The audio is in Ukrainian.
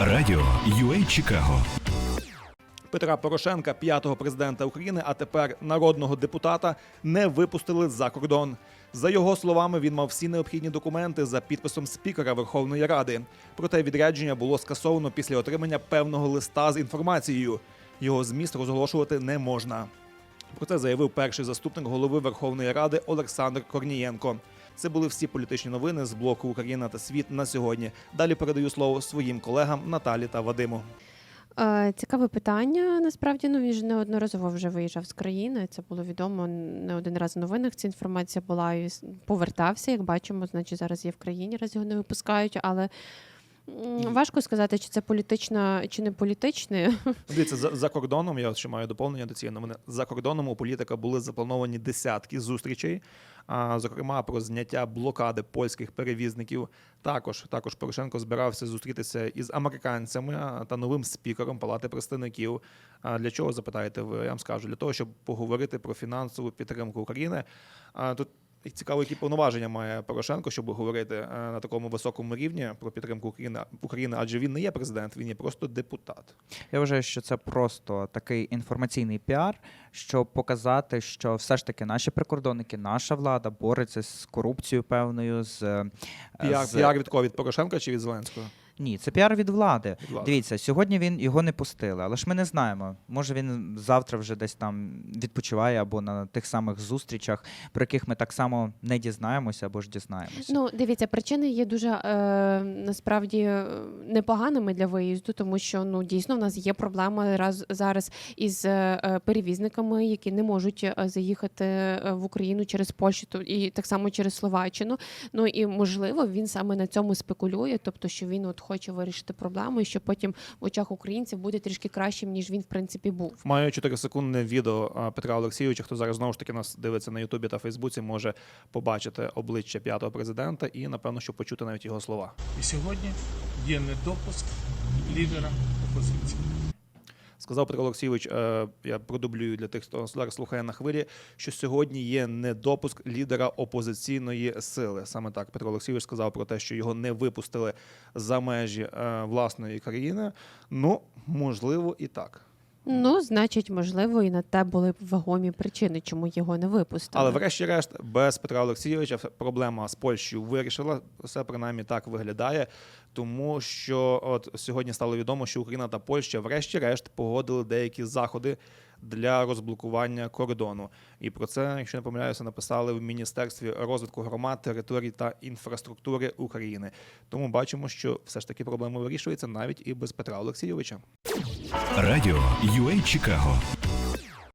Радіо UA Чикаго Петра Порошенка, п'ятого президента України, а тепер народного депутата, не випустили за кордон. За його словами, він мав всі необхідні документи за підписом спікера Верховної Ради. Проте відрядження було скасовано після отримання певного листа з інформацією. Його зміст розголошувати не можна. Про це заявив перший заступник голови Верховної Ради Олександр Корнієнко. Це були всі політичні новини з блоку Україна та світ на сьогодні. Далі передаю слово своїм колегам Наталі та Вадиму. Е, Цікаве питання. Насправді ну він ж неодноразово вже виїжджав з країни. Це було відомо не один раз в новинах. Ця інформація була і повертався. Як бачимо, значить зараз є в країні, раз його не випускають. Але важко сказати, чи це політична, чи не політичне. Дивіться, за, за кордоном, я ще маю доповнення до цієї новини. За кордоном у політика були заплановані десятки зустрічей, а, зокрема про зняття блокади польських перевізників. Також, також Порошенко збирався зустрітися із американцями та новим спікером Палати представників. А для чого запитаєте ви? Я вам скажу для того, щоб поговорити про фінансову підтримку України. А тут і цікаво, які повноваження має Порошенко, щоб говорити е, на такому високому рівні про підтримку України, України, адже він не є президент, він є просто депутат. Я вважаю, що це просто такий інформаційний піар, щоб показати, що все ж таки наші прикордонники, наша влада бореться з корупцією певною. з, е, Піар, з... піар від кого? Від Порошенка чи від Зеленського? Ні, це піар від влади. Від влади. Дивіться, сьогодні він його не пустили, але ж ми не знаємо. Може він завтра вже десь там відпочиває або на тих самих зустрічах, про яких ми так само не дізнаємося або ж дізнаємося. Ну, дивіться, причини є дуже е, насправді е, непоганими для виїзду, тому що ну дійсно в нас є проблема раз зараз із е, перевізниками, які не можуть е, заїхати е, в Україну через Польщу то- і так само через Словаччину. Ну і можливо він саме на цьому спекулює, тобто що він от хоче вирішити проблему, і що потім в очах українців буде трішки кращим, ніж він в принципі був. Маю 4 секундне відео Петра Олексійовича. Хто зараз знову ж таки нас дивиться на Ютубі та Фейсбуці, може побачити обличчя п'ятого президента і, напевно, що почути навіть його слова. І сьогодні є недопуск лідера опозиції. Сказав Петро Олексійович, е, я продублюю для тих, хто зараз слухає на хвилі, що сьогодні є недопуск лідера опозиційної сили. Саме так Петро Олексійович сказав про те, що його не випустили за межі е, власної країни. Ну, можливо, і так. Ну, значить, можливо, і на те були вагомі причини, чому його не випустили. Але врешті-решт, без Петра Олексійовича проблема з Польщею вирішила. Все принаймні так виглядає. Тому що от сьогодні стало відомо, що Україна та Польща, врешті-решт, погодили деякі заходи для розблокування кордону. І про це, якщо не помиляюся, написали в Міністерстві розвитку громад, територій та інфраструктури України. Тому бачимо, що все ж таки проблема вирішується навіть і без Петра Олексійовича. Радіо UA Чикаго